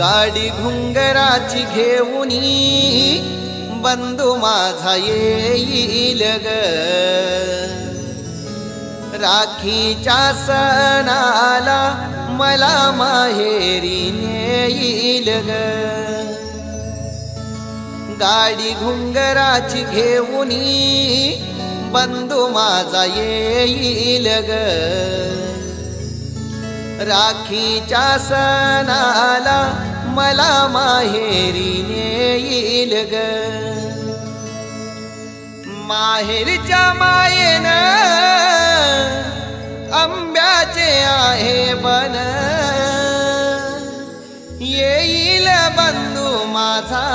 गाडी घुंगराची घेऊनी बंधू माझा येईल ग. राखीच्या सणाला मला माहेरी नेईल ग. गाडी घुंगराची घेऊनी बंधू माझा येईल ग. राखीच्या सणाला मला माहेरी नेईल ग. माहेरच्या मायेन आंब्याचे आहे बन. येईल बंधू माझा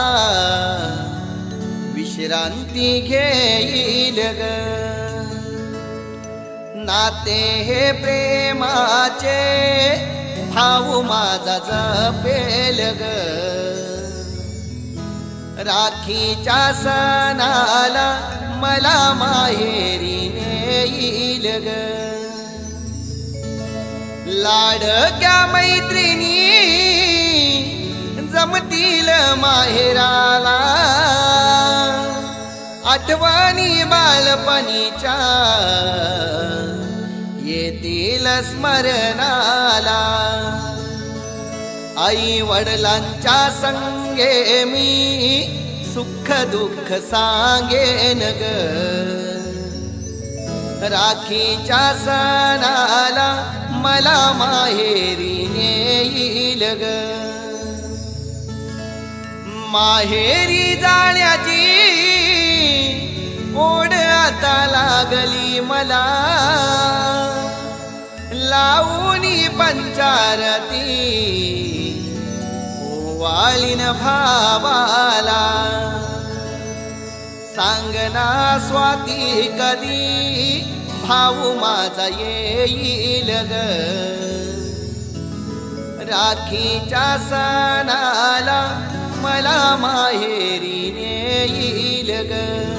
विश्रांती घेईल ग. नाते हे प्रेमाचे. भाऊ माझा जपेल ग. राखीच्या सणाला मला माहेरी नेईल ग. लाडक्या मैत्रिणी जमतील माहेराला. आठवणी बालपणीच्या येतील स्मरणाला. आई वडिलांच्या संगे मी सुख दुःख सांगेन ग. राखीच्या सणाला मला माहेरी नेईल ग. माहेरी जाण्याची ओढ आता लागली मला. लावूनी पंचारती. वालीन भावाला. सांगना स्वाती कधी भाऊ माझा येईल ग. राखीच्या सणाला मला माहेरी येईल ग.